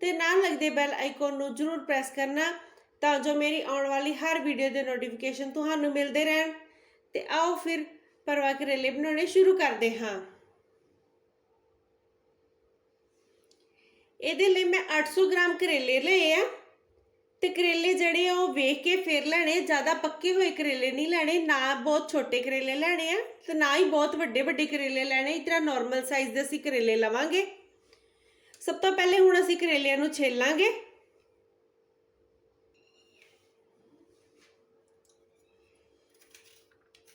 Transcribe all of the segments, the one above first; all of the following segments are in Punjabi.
ਤੇ ਨਾਲ ਲੱਗਦੇ ਬੈਲ ਆਈਕਨ ਨੂੰ ਜ਼ਰੂਰ ਪ੍ਰੈਸ ਕਰਨਾ, ਤਾਂ ਜੋ ਮੇਰੀ ਆਉਣ ਵਾਲੀ ਹਰ ਵੀਡੀਓ ਦੇ ਨੋਟੀਫਿਕੇਸ਼ਨ ਤੁਹਾਨੂੰ ਮਿਲਦੇ ਰਹਿਣ। ਤੇ ਆਓ ਫਿਰ ਪਰਵਾ ਕਰੇਲੇ ਬਣਾਉਣੇ ਸ਼ੁਰੂ ਕਰਦੇ ਹਾਂ। ਇਹਦੇ ਲਈ ਮੈਂ 800 ਗ੍ਰਾਮ ਕਰੇਲੇ ਲਏ ਆ। ਤੇ ਕਰੇਲੇ ਜਿਹੜੇ ਆ, ਉਹ ਵੇਖ ਕੇ ਫਿਰ ਲੈਣੇ, ਜ਼ਿਆਦਾ ਪੱਕੇ ਹੋਏ ਕਰੇਲੇ ਨਹੀਂ ਲੈਣੇ, ਨਾ ਬਹੁਤ ਛੋਟੇ ਕਰੇਲੇ ਲੈਣੇ ਆ, ਤੇ ਨਾ ਹੀ ਬਹੁਤ ਵੱਡੇ ਵੱਡੇ ਕਰੇਲੇ ਲੈਣੇ ਇਸ ਤਰ੍ਹਾਂ ਨਾਰਮਲ ਸਾਈਜ਼ ਦੇ ਅਸੀਂ ਕਰੇਲੇ ਲਵਾਂਗੇ। ਸਭ ਤੋਂ ਪਹਿਲੇ ਹੁਣ ਅਸੀਂ ਕਰੇਲਿਆਂ ਨੂੰ ਛੇਲਾਂਗੇ।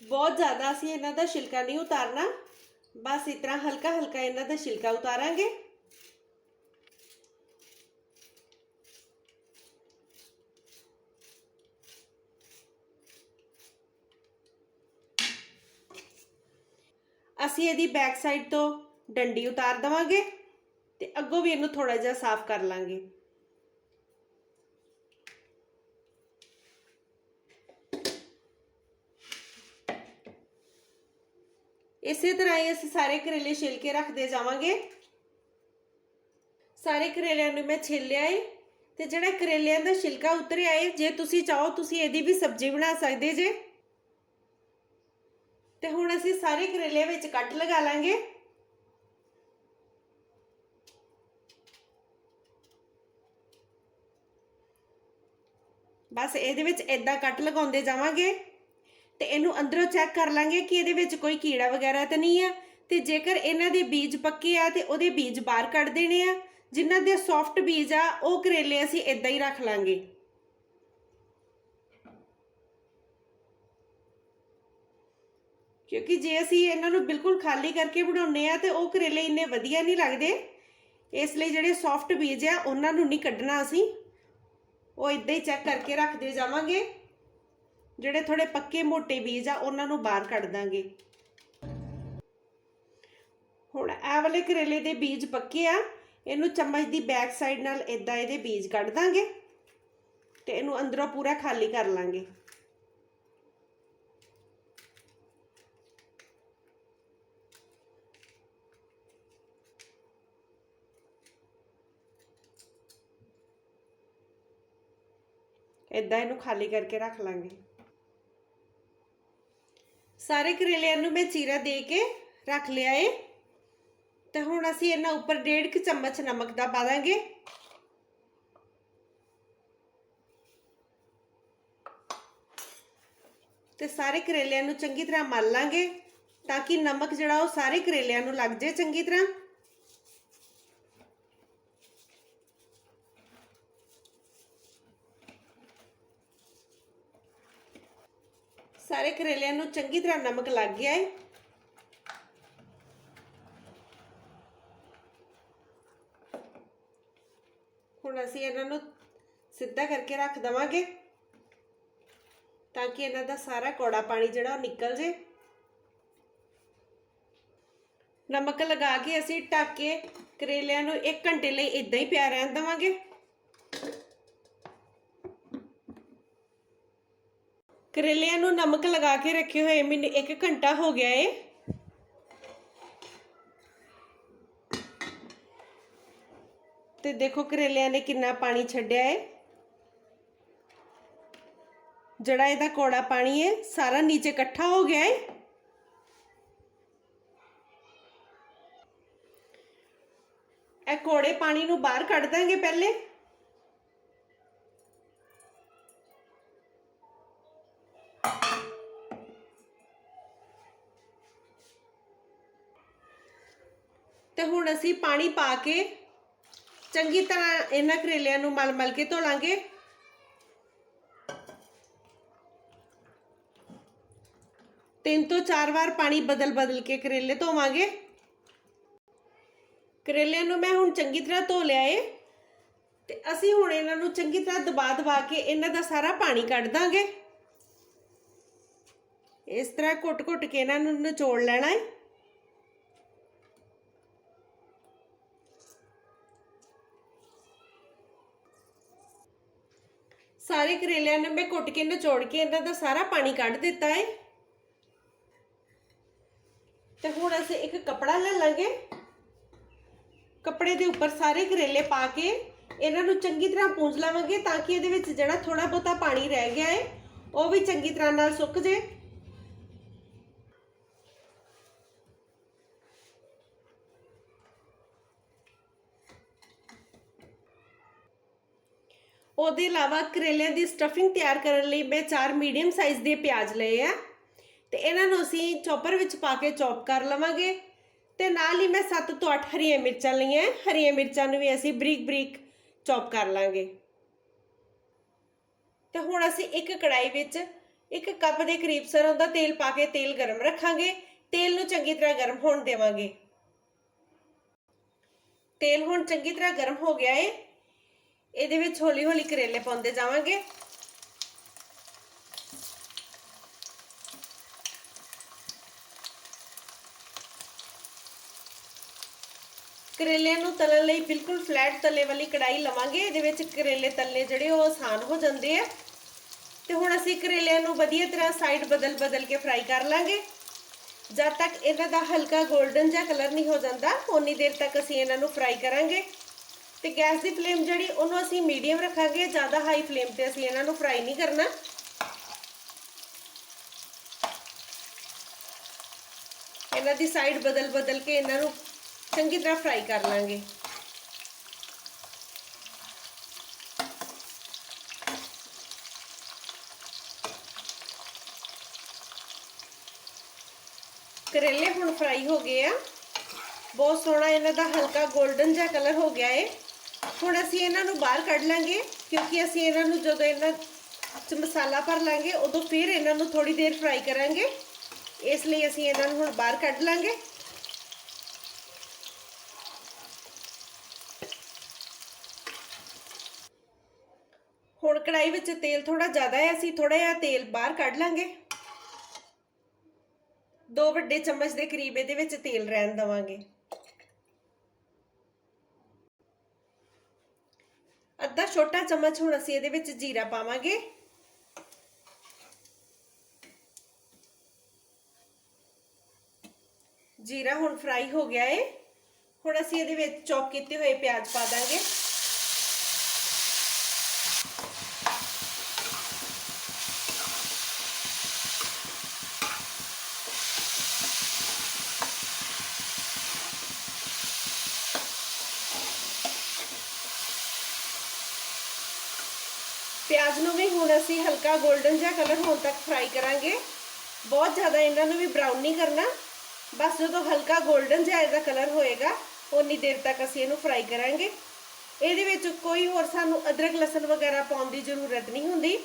ਬਹੁਤ ਜ਼ਿਆਦਾ ਅਸੀਂ ਇਹਨਾਂ ਦਾ ਛਿਲਕਾ ਨਹੀਂ ਉਤਾਰਨਾ। ਬਸ ਇਸ ਤਰ੍ਹਾਂ ਹਲਕਾ ਹਲਕਾ ਇਹਨਾਂ ਦਾ ਛਿਲਕਾ ਉਤਾਰਾਂਗੇ। ਅਸੀਂ ਇਹਦੀ ਬੈਕ ਸਾਈਡ ਤੋਂ ਡੰਡੀ ਉਤਾਰ ਦਵਾਂਗੇ। ਅੱਗੋਂ ਵੀ ਇਹਨੂੰ ਥੋੜਾ ਜਿਹਾ ਸਾਫ਼ ਕਰ ਲਾਂਗੇ। ਇਸੇ ਤਰ੍ਹਾਂ ਹੀ ਅਸੀਂ ਸਾਰੇ ਕਰੇਲੇ ਛਿਲ ਕੇ ਰੱਖਦੇ ਜਾਵਾਂਗੇ। ਸਾਰੇ ਕਰੇਲਿਆਂ ਨੂੰ ਮੈਂ ਛਿੱਲਿਆ ਏ ਤੇ ਜਿਹੜਾ ਕਰੇਲਿਆਂ ਦਾ ਛਿਲਕਾ ਉਤਰਿਆ ਏ, ਜੇ ਤੁਸੀਂ ਚਾਹੋ ਤੁਸੀਂ ਇਹਦੀ ਵੀ ਸਬਜ਼ੀ ਬਣਾ ਸਕਦੇ ਜੇ। ਤੇ ਹੁਣ ਅਸੀਂ ਸਾਰੇ ਕਰੇਲਿਆਂ ਵਿੱਚ ਕੱਟ ਲਗਾ ਲਾਂਗੇ। ਬਸ ਇਹਦੇ ਵਿੱਚ ਇਦਾਂ ਕੱਟ ਲਗਾਉਂਦੇ ਜਾਵਾਂਗੇ ਤੇ ਇਹਨੂੰ ਅੰਦਰੋਂ ਚੈੱਕ ਕਰ ਲਾਂਗੇ ਕਿ ਇਹਦੇ ਵਿੱਚ ਕੋਈ ਕੀੜਾ ਵਗੈਰਾ ਤਾਂ ਨਹੀਂ ਆ। ਤੇ ਜੇਕਰ ਇਹਨਾਂ ਦੇ ਬੀਜ ਪੱਕੇ ਆ ਤੇ ਉਹਦੇ ਬੀਜ ਬਾਹਰ ਕੱਢ ਦੇਣੇ ਆ। ਜਿਨ੍ਹਾਂ ਦੇ ਸੌਫਟ ਬੀਜ ਆ, ਉਹ ਕਰੇਲੇ ਅਸੀਂ ਇਦਾਂ ਹੀ ਰੱਖ ਲਾਂਗੇ। ਕਿਉਂਕਿ ਜੇ ਅਸੀਂ ਇਹਨਾਂ ਨੂੰ ਬਿਲਕੁਲ ਖਾਲੀ ਕਰਕੇ ਬਣਾਉਨੇ ਆ ਤੇ ਉਹ ਕਰੇਲੇ ਇੰਨੇ ਵਧੀਆ ਨਹੀਂ ਲੱਗਦੇ। ਇਸ ਲਈ ਜਿਹੜੇ ਸੌਫਟ ਬੀਜ ਆ, ਉਹਨਾਂ ਨੂੰ ਨਹੀਂ ਕੱਢਣਾ ਅਸੀਂ। ਉਹ ਇਦਾਂ ਹੀ ਚੈੱਕ ਕਰਕੇ ਰੱਖਦੇ ਜਾਵਾਂਗੇ। ਜਿਹੜੇ ਥੋੜੇ ਪੱਕੇ ਮੋٹے ਬੀਜ ਆ, ਉਹਨਾਂ ਨੂੰ ਬਾਹਰ ਕੱਢ ਦਾਂਗੇ। ਹੁਣ ਇਹ ਵਾਲੇ ਕਰੇਲੇ ਦੇ ਬੀਜ ਪੱਕੇ ਆ। ਇਹਨੂੰ ਚਮਚ ਦੀ ਬੈਕ ਸਾਈਡ ਨਾਲ ਇਦਾਂ ਇਹਦੇ ਬੀਜ ਕੱਢ ਦਾਂਗੇ ਤੇ ਇਹਨੂੰ ਅੰਦਰੋਂ ਪੂਰਾ ਖਾਲੀ ਕਰ ਲਾਂਗੇ। ਇਦਾਂ ਇਹਨੂੰ ਖਾਲੀ ਕਰਕੇ ਰੱਖ ਲਾਂਗੇ। ਸਾਰੇ ਕਰੇਲਿਆਂ ਨੂੰ ਮੈਂ ਚੀਰਾ ਦੇ ਕੇ ਰੱਖ ਲਿਆ ਏ। ਤੇ ਹੁਣ ਅਸੀਂ ਇਹਨਾਂ ਉੱਪਰ ਡੇਢ ਕੁ ਚਮਚ ਨਮਕ ਦਾ ਪਾ ਦਾਂਗੇ ਤੇ ਸਾਰੇ ਕਰੇਲਿਆਂ ਨੂੰ ਚੰਗੀ ਤਰ੍ਹਾਂ ਮਲ ਲਾਂਗੇ ਤਾਂ ਕਿ ਨਮਕ ਜਿਹੜਾ ਉਹ ਸਾਰੇ ਕਰੇਲਿਆਂ ਨੂੰ ਲੱਗ ਜਾਏ ਚੰਗੀ ਤਰ੍ਹਾਂ। ਸਾਰੇ ਕਰੇਲਿਆਂ ਨੂੰ ਚੰਗੀ ਤਰ੍ਹਾਂ ਨਮਕ ਲੱਗ ਗਿਆ ਹੈ ਹੁਣ ਅਸੀਂ ਇਹਨਾਂ ਨੂੰ ਸਿੱਧਾ ਕਰਕੇ ਰੱਖ ਦਵਾਂਗੇ ਤਾਂ ਕਿ ਇਹਨਾਂ ਦਾ ਸਾਰਾ ਕੋੜਾ ਪਾਣੀ ਜਿਹੜਾ ਉਹ ਨਿਕਲ ਜੇ। ਨਮਕ ਲਗਾ ਕੇ ਅਸੀਂ ਢੱਕ ਕੇ ਕਰੇਲਿਆਂ ਨੂੰ 1 ਘੰਟੇ ਲਈ ਇਦਾਂ ਹੀ ਪਿਆ ਰਹਿਣ ਦਵਾਂਗੇ। ਕਰੇਲਿਆਂ ਨੂੰ ਨਮਕ ਲਗਾ ਕੇ ਰੱਖੇ ਹੋਏ ਮੈਨੂੰ 1 ਘੰਟਾ ਹੋ ਗਿਆ ਏ। ਤੇ ਦੇਖੋ ਕਰੇਲਿਆਂ ਨੇ ਕਿੰਨਾ ਪਾਣੀ ਛੱਡਿਆ ਏ। ਜਿਹੜਾ ਇਹਦਾ ਕੋੜਾ ਪਾਣੀ ਏ, ਸਾਰਾ ਨੀਚੇ ਇਕੱਠਾ ਹੋ ਗਿਆ ਏ। ਇਹ ਕੋੜੇ ਪਾਣੀ ਨੂੰ ਬਾਹਰ ਕੱਢ ਦਾਂਗੇ ਪਹਿਲੇ। ਹੁਣ ਅਸੀਂ ਪਾਣੀ ਪਾ ਕੇ ਚੰਗੀ ਤਰ੍ਹਾਂ ਇਹਨਾਂ ਕਰੇਲਿਆਂ ਨੂੰ ਮਲ ਮਲ ਕੇ ਧੋ ਲਾਂਗੇ ਤਿੰਨ ਤੋਂ ਚਾਰ ਵਾਰ ਪਾਣੀ ਬਦਲ ਬਦਲ ਕੇ ਕਰੇਲੇ ਧੋਵਾਂਗੇ। ਕਰੇਲਿਆਂ ਨੂੰ ਮੈਂ ਹੁਣ ਚੰਗੀ ਤਰ੍ਹਾਂ ਧੋ ਲਿਆ ਏ। ਤੇ ਅਸੀਂ ਹੁਣ ਇਹਨਾਂ ਨੂੰ ਚੰਗੀ ਤਰ੍ਹਾਂ ਦਬਾ ਦਬਾ ਕੇ ਇਹਨਾਂ ਦਾ ਸਾਰਾ ਪਾਣੀ ਕੱਢ ਦਾਂਗੇ। ਇਸ ਤਰ੍ਹਾਂ ਘੁੱਟ-ਘੁੱਟ ਕੇ ਇਹਨਾਂ ਨੂੰ ਨਿਚੋੜ ਲੈਣਾ ਏ। ਸਾਰੇ ਕਰੇਲਿਆਂ ਨੂੰ ਮੈਂ ਘੁੱਟ ਕੇ ਨਿਚੋੜ ਕੇ ਇਹਨਾਂ ਦਾ ਸਾਰਾ ਪਾਣੀ ਕੱਢ ਦਿੱਤਾ ਹੈ ਤੇ ਹੁਣ ਅਸੀਂ ਇੱਕ ਕਪੜਾ ਲੈ ਲਾਂਗੇ। ਕੱਪੜੇ ਦੇ ਉੱਪਰ ਸਾਰੇ ਕਰੇਲੇ ਪਾ ਕੇ ਇਹਨਾਂ ਨੂੰ ਚੰਗੀ ਤਰ੍ਹਾਂ ਪੂੰਝ ਲਵਾਂਗੇ ਤਾਂ ਕਿ ਇਹਦੇ ਵਿੱਚ ਜਿਹੜਾ ਥੋੜਾ ਬਹੁਤਾ ਪਾਣੀ ਰਹਿ ਗਿਆ ਹੈ ਉਹ ਵੀ ਚੰਗੀ ਤਰ੍ਹਾਂ ਨਾਲ ਸੁੱਕ ਜੇ ਉਹਦੇ ਇਲਾਵਾ ਕਰੇਲਿਆਂ ਦੀ ਸਟਫਿੰਗ ਤਿਆਰ ਕਰਨ ਲਈ ਮੈਂ ਚਾਰ ਮੀਡੀਅਮ ਸਾਈਜ਼ ਦੇ ਪਿਆਜ਼ ਲਏ ਆ। ਤੇ ਇਹਨਾਂ ਨੂੰ ਅਸੀਂ ਚੌਪਰ ਵਿੱਚ ਪਾ ਕੇ ਚੌਪ ਕਰ ਲਵਾਂਗੇ। ਤੇ ਨਾਲ ਹੀ ਮੈਂ 7 ਤੋਂ 8 ਹਰੀਆਂ ਮਿਰਚਾਂ ਲਈਆਂ। ਹਰੀਆਂ ਮਿਰਚਾਂ ਨੂੰ ਵੀ ਅਸੀਂ ਬਰੀਕ ਬਰੀਕ ਚੌਪ ਕਰ ਲਾਂਗੇ। ਤੇ ਹੁਣ ਅਸੀਂ ਇੱਕ ਕੜਾਈ ਵਿੱਚ ਇੱਕ ਕੱਪ ਦੇ ਕਰੀਬ ਸਰੋਂ ਦਾ ਤੇਲ ਪਾ ਕੇ ਤੇਲ ਗਰਮ ਰੱਖਾਂਗੇ। ਤੇਲ ਨੂੰ ਚੰਗੀ ਤਰ੍ਹਾਂ ਗਰਮ ਹੋਣ ਦੇਵਾਂਗੇ। ਤੇਲ ਹੁਣ ਚੰਗੀ ਤਰ੍ਹਾਂ ਗਰਮ ਹੋ ਗਿਆ ਏ। ਇਹਦੇ ਵਿੱਚ ਹੌਲੀ ਹੌਲੀ ਕਰੇਲੇ ਪਾਉਂਦੇ ਜਾਵਾਂਗੇ। ਕਰੇਲਿਆਂ ਨੂੰ ਤਲਣ ਲਈ ਬਿਲਕੁਲ ਫਲੈਟ ਤਲੇ ਵਾਲੀ ਕੜਾਈ ਲਵਾਂਗੇ। ਇਹਦੇ ਵਿੱਚ ਕਰੇਲੇ ਤਲਨੇ ਜਿਹੜੇ ਉਹ ਆਸਾਨ ਹੋ ਜਾਂਦੇ ਆ। ਤੇ ਹੁਣ ਅਸੀਂ ਕਰੇਲਿਆਂ ਨੂੰ ਵਧੀਆ ਤਰ੍ਹਾਂ ਸਾਈਡ ਬਦਲ ਬਦਲ ਕੇ ਫਰਾਈ ਕਰ ਲਾਂਗੇ। ਜਦ ਤੱਕ ਇਹਨਾਂ ਦਾ ਹਲਕਾ 골ਡਨ ਜਿਹਾ ਕਲਰ ਨਹੀਂ ਹੋ ਜਾਂਦਾ ਉਨੀ ਦੇਰ ਤੱਕ ਅਸੀਂ ਇਹਨਾਂ ਨੂੰ ਫਰਾਈ ਕਰਾਂਗੇ। ਤੇ ਗੈਸ ਦੀ ਫਲੇਮ ਜਿਹੜੀ ਉਹਨੂੰ ਅਸੀਂ ਮੀਡੀਅਮ ਰੱਖਾਂਗੇ, ਜ਼ਿਆਦਾ ਹਾਈ ਫਲੇਮ ਤੇ ਅਸੀਂ ਇਹਨਾਂ ਨੂੰ ਫਰਾਈ ਨਹੀਂ ਕਰਨਾ। ਇਹਨਾਂ ਦੀ ਸਾਈਡ ਬਦਲ ਬਦਲ ਕੇ ਇਹਨਾਂ ਨੂੰ ਚੰਗੀ ਤਰ੍ਹਾਂ ਫਰਾਈ ਕਰ ਲਾਂਗੇ। ਕਰੇਲੇ ਹੁਣ ਫਰਾਈ ਹੋ ਗਏ ਆ। ਬਹੁਤ ਸੋਹਣਾ ਇਹਨਾਂ ਦਾ ਹਲਕਾ 골ਡਨ ਜਿਹਾ ਕਲਰ ਹੋ ਗਿਆ ਏ। ਹੁਣ ਅਸੀਂ ਇਹਨਾਂ ਨੂੰ ਬਾਹਰ ਕੱਢ ਲਾਂਗੇ, ਕਿਉਂਕਿ ਅਸੀਂ ਇਹਨਾਂ ਨੂੰ ਜਦੋਂ ਇਹਨਾਂ ਚ ਮਸਾਲਾ ਭਰ ਲਾਂਗੇ, ਉਦੋਂ ਫਿਰ ਇਹਨਾਂ ਨੂੰ ਥੋੜੀ ਦੇਰ ਫਰਾਈ ਕਰਾਂਗੇ। ਇਸ ਲਈ ਅਸੀਂ ਇਹਨਾਂ ਨੂੰ ਹੁਣ ਬਾਹਰ ਕੱਢ ਲਾਂਗੇ। ਹੁਣ ਕੜਾਈ ਵਿੱਚ ਤੇਲ ਥੋੜਾ ਜ਼ਿਆਦਾ ਹੈ, ਅਸੀਂ ਥੋੜਾ ਜਿਹਾ ਤੇਲ ਬਾਹਰ ਕੱਢ ਲਾਂਗੇ। ਦੋ ਵੱਡੇ ਚਮਚ ਦੇ ਕਰੀਬ ਇਹਦੇ ਵਿੱਚ ਤੇਲ ਰਹਿਣ ਦਵਾਂਗੇ ਅੱਧਾ ਛੋਟਾ ਚਮਚ ਹੁਣ ਅਸੀਂ ਇਹਦੇ ਵਿੱਚ ਜੀਰਾ ਪਾਵਾਂਗੇ। ਜੀਰਾ ਹੁਣ ਫਰਾਈ ਹੋ ਗਿਆ ਏ। ਹੁਣ ਅਸੀਂ ਇਹਦੇ ਵਿੱਚ ਚੌਪ ਕੀਤੇ ਹੋਏ ਪਿਆਜ਼ ਪਾ ਦਾਂਗੇ। ਪਿਆਜ਼ ਨੂੰ ਵੀ ਹੁਣ ਅਸੀਂ ਹਲਕਾ 골ਡਨ ਜਿਹਾ ਕਲਰ ਹੋਣ ਤੱਕ ਫਰਾਈ ਕਰਾਂਗੇ। ਬਹੁਤ ਜ਼ਿਆਦਾ ਇਹਨਾਂ ਨੂੰ ਵੀ ਬਰਾਊਨ ਨਹੀਂ ਕਰਨਾ। ਬਸ ਜਦੋਂ ਹਲਕਾ 골ਡਨ ਜਿਹਾ ਇਹਦਾ ਕਲਰ ਹੋਏਗਾ ਉਨੀ ਦੇਰ ਤੱਕ ਅਸੀਂ ਇਹਨੂੰ ਫਰਾਈ ਕਰਾਂਗੇ। ਇਹਦੇ ਵਿੱਚ ਕੋਈ ਹੋਰ ਸਾਨੂੰ ਅਦਰਕ, ਲਸਣ ਵਗੈਰਾ ਪਾਉਣ ਦੀ ਜ਼ਰੂਰਤ ਨਹੀਂ ਹੁੰਦੀ।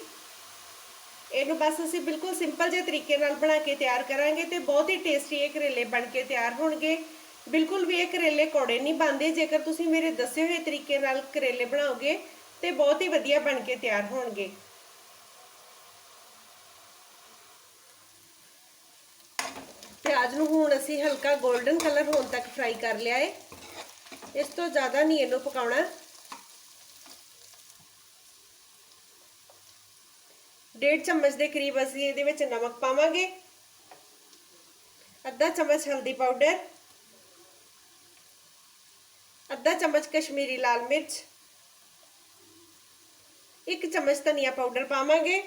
ਇਹਨੂੰ ਬਸ ਅਸੀਂ ਬਿਲਕੁਲ ਸਿੰਪਲ ਜਿਹੇ ਤਰੀਕੇ ਨਾਲ ਬਣਾ ਕੇ ਤਿਆਰ ਕਰਾਂਗੇ ਤੇ ਬਹੁਤ ਹੀ ਟੇਸਟੀ ਇਹ ਕਰੇਲੇ ਬਣ ਕੇ ਤਿਆਰ ਹੋਣਗੇ। ਬਿਲਕੁਲ ਵੀ ਇਹ ਕਰੇਲੇ ਕੌੜੇ ਨਹੀਂ ਬਣਦੇ। ਜੇਕਰ ਤੁਸੀਂ ਮੇਰੇ ਦੱਸੇ ਹੋਏ ਤਰੀਕੇ ਨਾਲ ਕਰੇਲੇ ਬਣਾਓਗੇ ਤੇ ਬਹੁਤ ਹੀ ਵਧੀਆ ਬਣ ਕੇ ਤਿਆਰ ਹੋਣਗੇ। ਪਿਆਜ਼ ਨੂੰ ਹੁਣ ਅਸੀਂ ਹਲਕਾ 골ਡਨ ਕਲਰ ਹੋਣ ਤੱਕ ਫਰਾਈ ਕਰ ਲਿਆ ਏ। ਇਸ ਤੋਂ ਜ਼ਿਆਦਾ ਨਹੀਂ ਇਹਨੂੰ ਪਕਾਉਣਾ। ਡੇਢ ਚਮਚ ਦੇ ਕਰੀਬ ਅਸੀਂ ਇਹਦੇ ਵਿੱਚ ਨਮਕ ਪਾਵਾਂਗੇ। ਅੱਧਾ ਚਮਚ ਹਲਦੀ ਪਾਊਡਰ। ਅੱਧਾ ਚਮਚ ਕਸ਼ਮੀਰੀ ਲਾਲ ਮਿਰਚ। ਇੱਕ ਚਮਚ ਧਨੀਆ ਪਾਊਡਰ ਪਾਵਾਂਗੇ।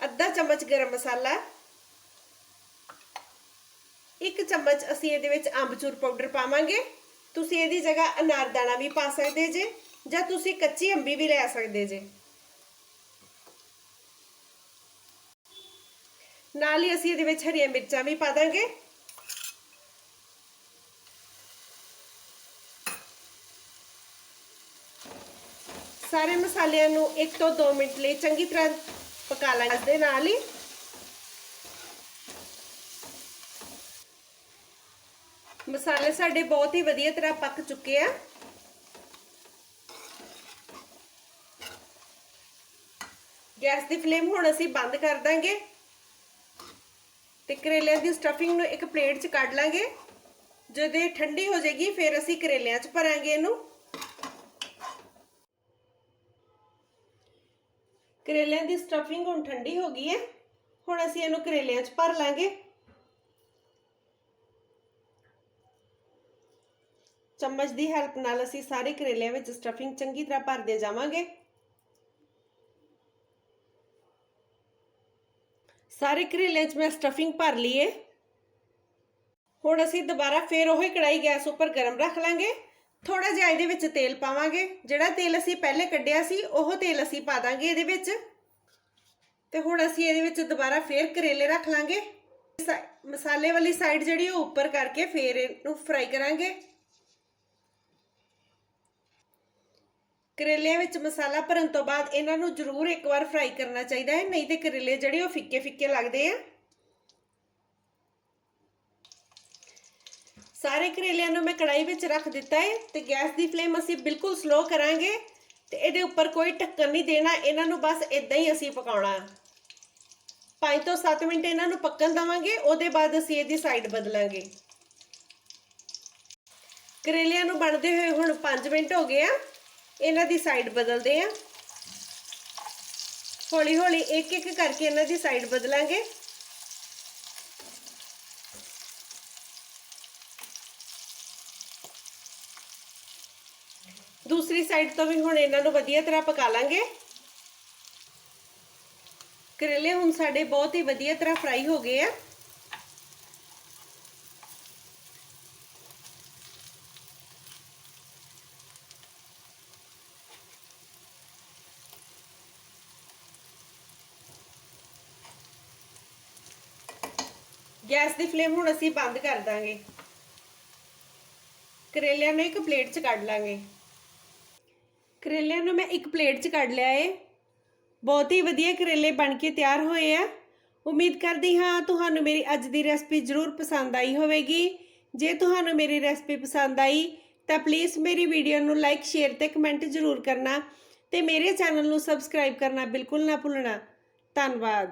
ਅੱਧਾ ਚਮਚ ਗਰਮ ਮਸਾਲਾ। ਇੱਕ ਚਮਚ ਅਸੀਂ ਇਹਦੇ ਵਿੱਚ ਅੰਬਚੂਰ ਪਾਊਡਰ ਪਾਵਾਂਗੇ। ਤੁਸੀਂ ਇਹਦੀ ਜਗ੍ਹਾ ਅਨਾਰਦਾਣਾ ਵੀ ਪਾ ਸਕਦੇ ਜੇ, ਜਾਂ ਤੁਸੀਂ ਕੱਚੀ ਅੰਬੀ ਵੀ ਲੈ ਸਕਦੇ ਜੇ। ਨਾਲ ਹੀ ਅਸੀਂ ਇਹਦੇ ਵਿੱਚ ਹਰੀਆਂ ਮਿਰਚਾਂ ਵੀ ਪਾ ਦਾਂਗੇ। ਸਾਰੇ ਮਸਾਲਿਆਂ ਨੂੰ 1 ਤੋਂ 2 ਮਿੰਟ ਲਈ ਚੰਗੀ ਤਰ੍ਹਾਂ ਪਕਾ ਲਾਂਗੇ। ਇਸ ਦੇ ਨਾਲ ਹੀ। ਮਸਾਲੇ ਸਾਡੇ ਬਹੁਤ ਹੀ ਵਧੀਆ ਤਰ੍ਹਾਂ ਪੱਕ ਚੁੱਕੇ ਆ। ਗੈਸ ਦੀ ਫਲੇਮ ਹੁਣ ਅਸੀਂ ਬੰਦ ਕਰ ਦਾਂਗੇ। ਤੇ ਕਰੇਲਿਆਂ ਦੀ ਸਟਫਿੰਗ ਨੂੰ ਇੱਕ ਪਲੇਟ 'ਚ ਕੱਢ ਲਾਂਗੇ। ਜਦੋਂ ਇਹ ਠੰਡੀ ਹੋ ਜਾਏਗੀ, ਫਿਰ ਅਸੀਂ ਕਰੇਲਿਆਂ 'ਚ ਭਰਾਂਗੇ ਇਹਨੂੰ। ਕਰੇਲਿਆਂ ਦੀ ਸਟਫਿੰਗ ਹੁਣ ਠੰਡੀ ਹੋ ਗਈ ਹੈ। ਹੁਣ ਅਸੀਂ ਇਹਨੂੰ ਕਰੇਲਿਆਂ 'ਚ ਭਰ ਲਾਂਗੇ। ਚਮਚ ਦੀ ਹੈਲਪ ਨਾਲ ਅਸੀਂ ਸਾਰੇ ਕਰੇਲਿਆਂ ਵਿੱਚ ਸਟਫਿੰਗ ਚੰਗੀ ਤਰ੍ਹਾਂ ਭਰਦੇ ਜਾਵਾਂਗੇ। ਸਾਰੇ ਕਰੇਲਿਆਂ 'ਚ ਮੈਂ ਸਟਫਿੰਗ ਭਰ ਲਈਏ ਹੁਣ ਅਸੀਂ ਦੁਬਾਰਾ ਫੇਰ ਉਹੀ ਕੜਾਈ ਗੈਸ ਉੱਪਰ ਗਰਮ ਰੱਖ ਲਾਂਗੇ। ਥੋੜਾ ਜਿਹਾ ਇਹਦੇ ਵਿੱਚ ਤੇਲ ਪਾਵਾਂਗੇ। ਜਿਹੜਾ ਤੇਲ ਅਸੀਂ ਪਹਿਲੇ ਕੱਢਿਆ ਸੀ, ਉਹ ਤੇਲ ਅਸੀਂ ਪਾ ਦਾਂਗੇ ਇਹਦੇ ਵਿੱਚ। ਤੇ ਹੁਣ ਅਸੀਂ ਇਹਦੇ ਵਿੱਚ ਦੁਬਾਰਾ ਫੇਰ ਕਰੇਲੇ ਰੱਖ ਲਾਂਗੇ। ਮਸਾਲੇ ਵਾਲੀ ਸਾਈਡ ਜਿਹੜੀ ਉਹ ਉੱਪਰ ਕਰਕੇ ਫੇਰ ਇਹਨੂੰ ਫਰਾਈ ਕਰਾਂਗੇ। ਕਰੇਲਿਆਂ ਵਿੱਚ ਮਸਾਲਾ ਭਰਨ ਤੋਂ ਬਾਅਦ ਇਹਨਾਂ ਨੂੰ ਜ਼ਰੂਰ ਇੱਕ ਵਾਰ ਫਰਾਈ ਕਰਨਾ ਚਾਹੀਦਾ ਹੈ, ਨਹੀਂ ਤੇ ਕਰੇਲੇ ਜਿਹੜੇ ਉਹ ਫਿੱਕੇ ਫਿੱਕੇ ਲੱਗਦੇ ਆ। ਸਾਰੇ ਕਰੇਲਿਆਂ ਨੂੰ ਮੈਂ ਕੜਾਈ ਵਿੱਚ ਰੱਖ ਦਿੱਤਾ ਹੈ ਤੇ ਗੈਸ ਦੀ ਫਲੇਮ ਅਸੀਂ ਬਿਲਕੁਲ ਸਲੋ ਕਰਾਂਗੇ ਤੇ ਇਹਦੇ ਉੱਪਰ ਕੋਈ ਢੱਕਣ ਨਹੀਂ ਦੇਣਾ, ਇਹਨਾਂ ਨੂੰ ਬਸ ਇਦਾਂ ਹੀ ਅਸੀਂ ਪਕਾਉਣਾ। 5 ਤੋਂ 7 ਮਿੰਟ ਇਹਨਾਂ ਨੂੰ ਪੱਕਣ ਦਵਾਂਗੇ, ਉਹਦੇ ਬਾਅਦ ਅਸੀਂ ਇਹਦੀ ਸਾਈਡ ਬਦਲਾਂਗੇ। ਕਰੇਲਿਆਂ ਨੂੰ ਬਣਦੇ ਹੋਏ ਹੁਣ 5 ਮਿੰਟ ਹੋ ਗਏ ਆ, ਇਹਨਾਂ ਦੀ ਸਾਈਡ ਬਦਲਦੇ ਆ। ਹੌਲੀ ਹੌਲੀ ਇੱਕ ਇੱਕ ਕਰਕੇ ਇਹਨਾਂ ਦੀ ਸਾਈਡ ਬਦਲਾਂਗੇ। ਸਾਈਡ ਤੋਂ ਵੀ ਹੁਣ ਇਹਨਾਂ ਨੂੰ ਵਧੀਆ ਤਰ੍ਹਾਂ ਪਕਾ ਲਾਂਗੇ। ਕਰੇਲੇ ਹੁਣ ਸਾਡੇ ਬਹੁਤ ਹੀ ਵਧੀਆ ਤਰ੍ਹਾਂ ਫਰਾਈ ਹੋ ਗਏ ਆ। ਗੈਸ ਦੀ ਫਲੇਮ ਹੁਣ ਅਸੀਂ ਬੰਦ ਕਰ ਦਾਂਗੇ। ਕਰੇਲਿਆਂ ਨੂੰ ਇੱਕ ਪਲੇਟ 'ਚ ਕੱਢ ਲਾਂਗੇ। ਕਰੇਲਿਆਂ ਨੂੰ ਮੈਂ ਇੱਕ ਪਲੇਟ 'ਚ ਕੱਢ ਲਿਆ ਏ। ਬਹੁਤ ਹੀ ਵਧੀਆ ਕਰੇਲੇ ਬਣ ਕੇ ਤਿਆਰ ਹੋਏ ਆ। ਉਮੀਦ ਕਰਦੀ ਹਾਂ ਤੁਹਾਨੂੰ ਮੇਰੀ ਅੱਜ ਦੀ ਰੈਸਪੀ ਜ਼ਰੂਰ ਪਸੰਦ ਆਈ ਹੋਵੇਗੀ। ਜੇ ਤੁਹਾਨੂੰ ਮੇਰੀ ਰੈਸਪੀ ਪਸੰਦ ਆਈ, ਤਾਂ ਪਲੀਜ਼ ਮੇਰੀ ਵੀਡੀਓ ਨੂੰ ਲਾਈਕ ਸ਼ੇਅਰ ਤੇ ਕਮੈਂਟ ਜ਼ਰੂਰ ਕਰਨਾ ਤੇ ਮੇਰੇ ਚੈਨਲ ਨੂੰ ਸਬਸਕ੍ਰਾਈਬ ਕਰਨਾ ਬਿਲਕੁਲ ਨਾ ਭੁੱਲਣਾ। ਧੰਨਵਾਦ।